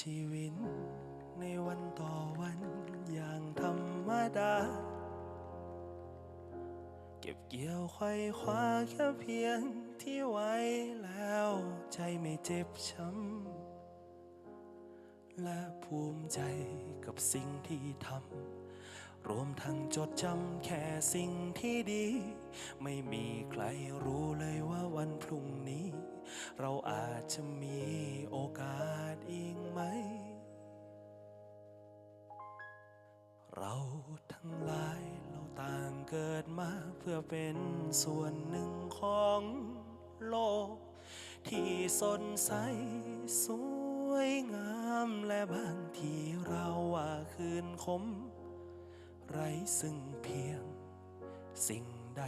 ชีวิต ในวันต่อวันอย่างธรรมดา เก็บเกี่ยวไขว้คว้าแค่เพียงที่ไว้แล้วใจไม่เจ็บช้ำและภูมิใจกับสิ่งที่ทำ รวมทั้งจดจำแค่สิ่งที่ดี ไม่มีใครรู้เลยว่าวันพรุ่งนี้ เราอาจจะมีโอกาสอีกไหม เราทั้งหลายเราต่างเกิดมาเพื่อเป็นส่วนหนึ่งของโลก ที่สดใสสวยงามและบางทีเราว่าคืนคม ไรซึ่งเพียง สิ่งใด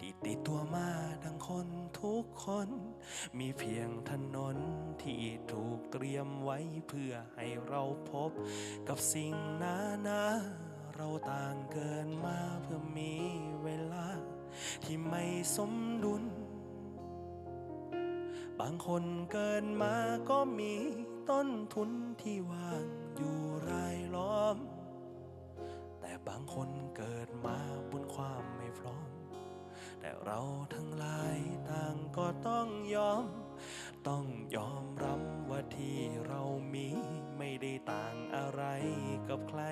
ที่ติดตัวมาดังคนทุกคน มีเพียงถนนที่ถูกเตรียมไว้เพื่อให้เราพบ กับสิ่งนานาเราต่างเกินมาเพื่อมีเวลา ที่ไม่สมดุล บางคนเกินมาก็มีต้นทุนที่วางอยู่รายล้อม บางคนเกิดมาบนความไม่พร้อม แต่เราทั้งหลายต่างก็ต้องยอม ต้องยอมรับว่าที่เรามีไม่ได้ต่างอะไรกับใคร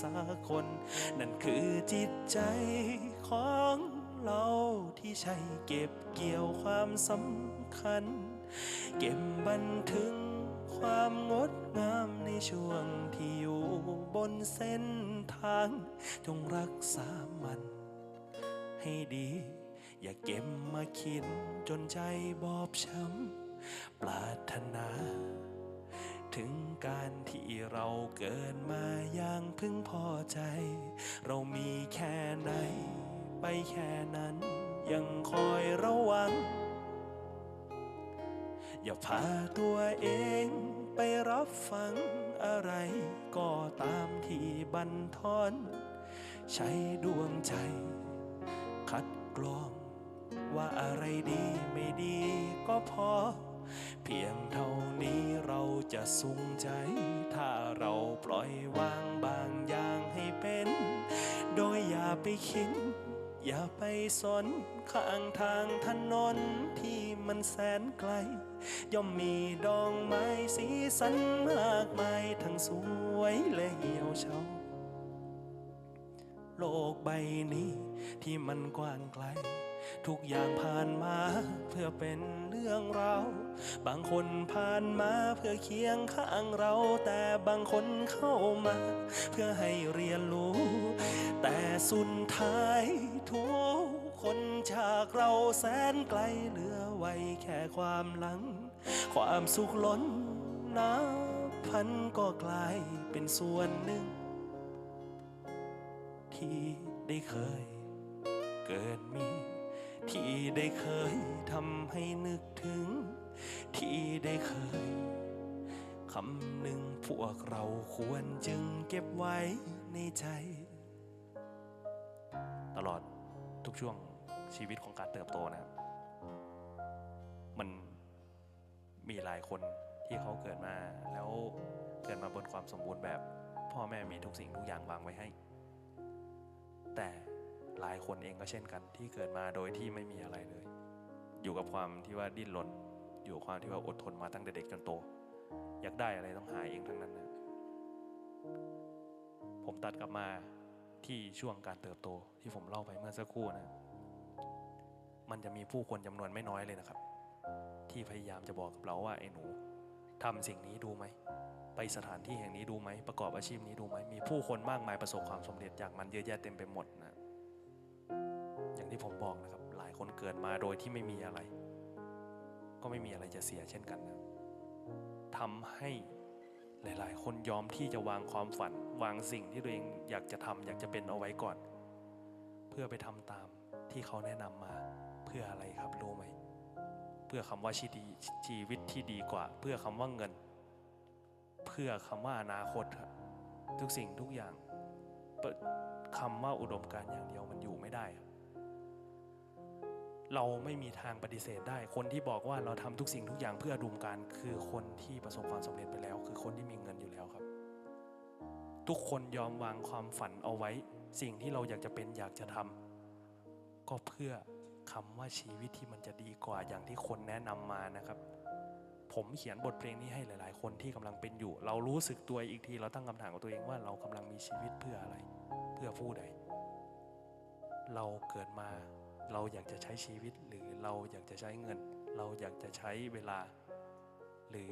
สักคน นั่นคือจิตใจของเราที่ใช้เก็บเกี่ยวความสำคัญ เก็บบันทึกความงดงามในช่วง บนเส้นทาง จงรักษามัน ให้ดี อย่าเก็บมาคิดจนใจบอบช้ำปรารถนา ถึงการที่เราเกิดมาอย่างพึงพอใจ เรามีแค่ไหน ไปแค่นั้น ยังคอยระวัง อย่าพาตัวเองไปรับฟัง อะไรก็ตามที่บันทอน ใช้ดวงใจ คัดกรอง ว่าอะไรดีไม่ดีก็พอ เพียงเท่านี้เราจะสุขใจ ถ้าเราปล่อยวางบางอย่างให้เป็น โดยอย่าไปคิด อย่าไปสนข้างทางถนน มันแสนไกล ย่อมมีดอกไม้สีสันมากมายทั้งสวยและเหี่ยวเฉาโลกใบนี้ที่มันกว้างไกล ทุกอย่างผ่านมาเพื่อเป็นเรื่องราวบางคนผ่านมาเพื่อเคียงข้างเรา แต่บางคนเข้ามา เพื่อให้เรียนรู้ แต่สุดท้ายทุก จากเราแสนไกลเหลือไว้แค่ความหลัง ความสุขล้นนับพันก็กลายเป็นส่วนหนึ่ง ที่ได้เคยเกิดมี ที่ได้เคยทำให้นึกถึง ที่ได้เคยคำหนึ่งพวกเราควรจึงเก็บไว้ในใจ ตลอดทุกช่วง ชีวิตของการเติบโตนะครับ มันมีหลายคนที่เขาเกิดมา แล้วเกิดมาบนความสมบูรณ์แบบ พ่อแม่มีทุกสิ่งทุกอย่างวางไว้ให้ แต่หลายคนเองก็เช่นกัน ที่เกิดมาโดยที่ไม่มีอะไรเลย อยู่กับความที่ว่าดิ้นรน อยู่ความที่ว่าอดทนมาตั้งแต่เด็กจนโต อยากได้อะไรต้องหาเองทั้งนั้นนะผมตัดกลับมาที่ช่วงการเติบโตที่ผมเล่าไปเมื่อสักครู่นะ มันจะมีผู้คนจำนวนไม่น้อยเลยนะครับ ที่พยายามจะบอกกับเราว่าไอ้หนูทำสิ่งนี้ดูไหมไปสถานที่แห่งนี้ดูไหมประกอบอาชีพนี้ดูไหมมีผู้คนมากมายประสบความสำเร็จจากมันเยอะแยะเต็มไปหมดนะอย่างที่ผมบอกนะครับ หลายคนเกิดมาโดยที่ไม่มีอะไร ก็ไม่มีอะไรจะเสียเช่นกันนะทำให้หลาย ๆ คนยอมที่จะวางความฝัน วางสิ่งที่ตัวเองอยากจะทำอยากจะเป็นเอาไว้ก่อน เพื่อไปทำตามที่เขาแนะนำมา พื่ออะไรครับรู้ไหม เพื่อคำว่าชีดีชีวิตที่ดีกว่า เพื่อคำว่าเงิน เพื่อคำว่าอนาคตครับทุกสิ่งทุกอย่างคำว่าอุดมการอย่างเดียวมันอยู่ไม่ได้ เราไม่มีทางปฏิเสธได้ คนที่บอกว่าเราทำทุกสิ่งทุกอย่างเพื่ออุดุมการคือคนที่ประสบความสำเร็จไปแล้ว คือคนที่มีเงินอยู่แล้วครับ ทุกคนยอมวางความฝันเอาไว้ สิ่งที่เราอยากจะเป็นอยากจะทำก็เพื่อ คำว่าชีวิตที่มันจะดีกว่าอย่างที่คนแนะนำมานะครับ ผมเขียนบทเพลงนี้ให้หลาย ๆ คนที่กำลังเป็นอยู่ เรารู้สึกตัวอีกทีเราตั้งคำถามกับตัวเองว่าเรากำลังมีชีวิตเพื่ออะไร เพื่อผู้ใด เราเกิดมา เราอยากจะใช้ชีวิตหรือเราอยากจะใช้เงิน เราอยากจะใช้เวลา หรือ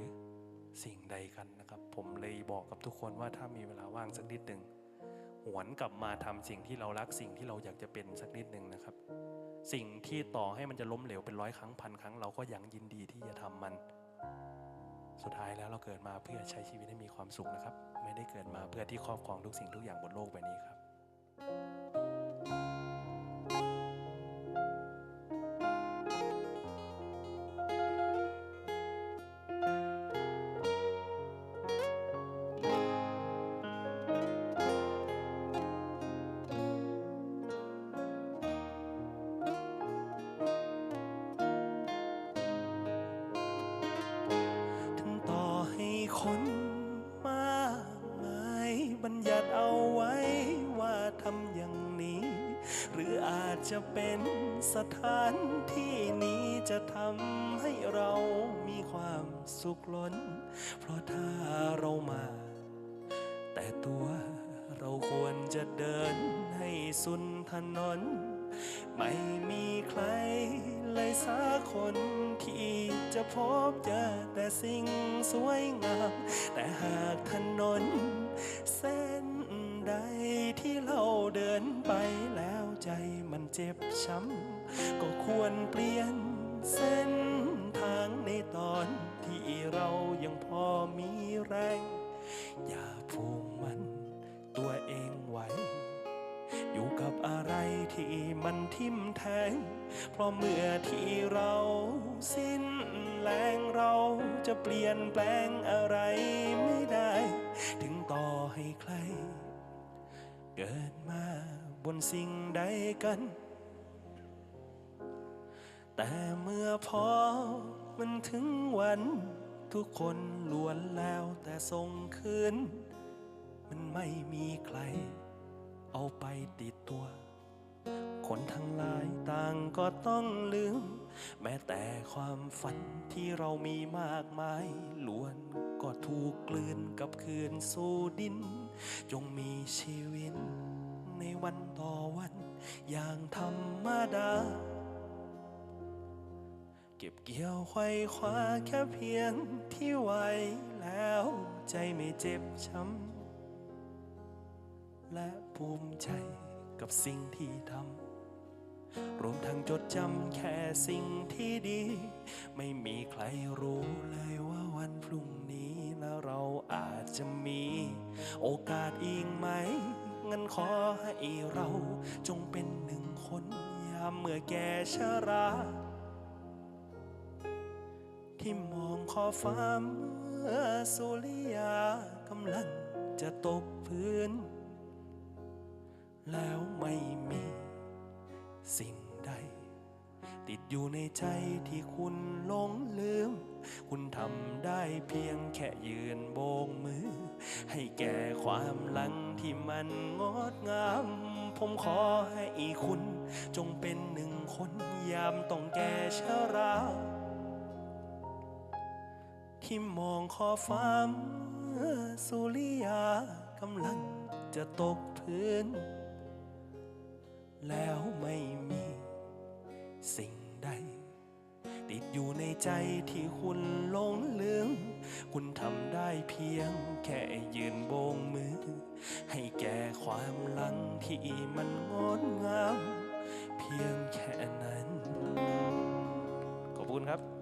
สิ่งใดกันนะครับ ผมเลยบอกกับทุกคนว่าถ้ามีเวลาว่างสักนิดหนึ่งหวนกลับมาทำสิ่งที่เรารักสิ่งที่เราอยากจะเป็นสักนิดหนึ่งนะครับ สิ่งที่ต่อให้มันจะล้มเหลวเป็นร้อยครั้งพันครั้ง เราก็ยังยินดีที่จะทำมัน สุดท้ายแล้วเราเกิดมาเพื่อใช้ชีวิตให้มีความสุขนะครับ ไม่ได้เกิดมาเพื่อที่ครอบครองทุกสิ่งทุกอย่างบนโลกใบนี้ครับ จะเป็นสถานที่นี้จะทำให้เรามีความสุขล้น เพราะถ้าเรามา แต่ตัวเราควรจะเดินให้สุนถนน ไม่มีใครเลยสักคนที่จะพบเจอแต่สิ่งสวยงาม แต่หากถนน เส้นใดที่เราเดินไปแล้ว ใจมันเจ็บช้ำ ก็ควรเปลี่ยนเส้นทางในตอนที่เรายังพอมีแรง อย่าผูกมันตัวเองไว้ อยู่กับอะไรที่มันทิ่มแทง เพราะเมื่อที่เราสิ้นแรงเราจะเปลี่ยนแปลงอะไรไม่ได้ ถึงต่อให้ใคร เกิดมา นสิ่งใดกัน แต่เมื่อพอมันถึงวัน ทุกคนล้วนแล้วแต่ส่งคืน มันไม่มีใคร เอาไปติดตัว คนทั้งหลายต่างก็ต้องลืม แม้แต่ความฝันที่เรามีมากมายล้วนก็ถูกกลืนกับคืนสู่ดิน จงมีชีวิตในวัน อวัน อย่างธรรมดา เก็บเกี่ยวไขว้คว้าแค่เพียงที่ไหวแล้วใจไม่เจ็บช้ำและภูมิใจกับสิ่งที่ทำรวมทั้งจดจำแค่สิ่งที่ดี ไม่มีใครรู้เลยว่าวันพรุ่งนี้นะเราอาจจะมี โอกาสอีกไหม งั้นขอให้เราจงเป็นหนึ่งคนยามเมื่อแก่ชรา ที่มองขอฟ้าเมื่อสุริยากำลังจะตกพื้น แล้วไม่มีสิ่งใด ติดอยู่ในใจที่คุณหลงลืม คุณทำได้เพียงแค่ยืนโบกมือ ให้แก่ความหลังที่มันงดงาม ผมขอให้คุณ จงเป็นหนึ่งคนยามต้องแก่ชรา ที่มองขอฟ้าสุริยากำลังจะตกพื้น แล้วไม่มีสิ่ง ใด ติดอยู่ในใจที่คุณหลงลืมคุณทำได้เพียงแค่ยืนโบงมือ ให้แก่ความลังที่มันงดงาม เพียงแค่นั้น ขอบคุณครับ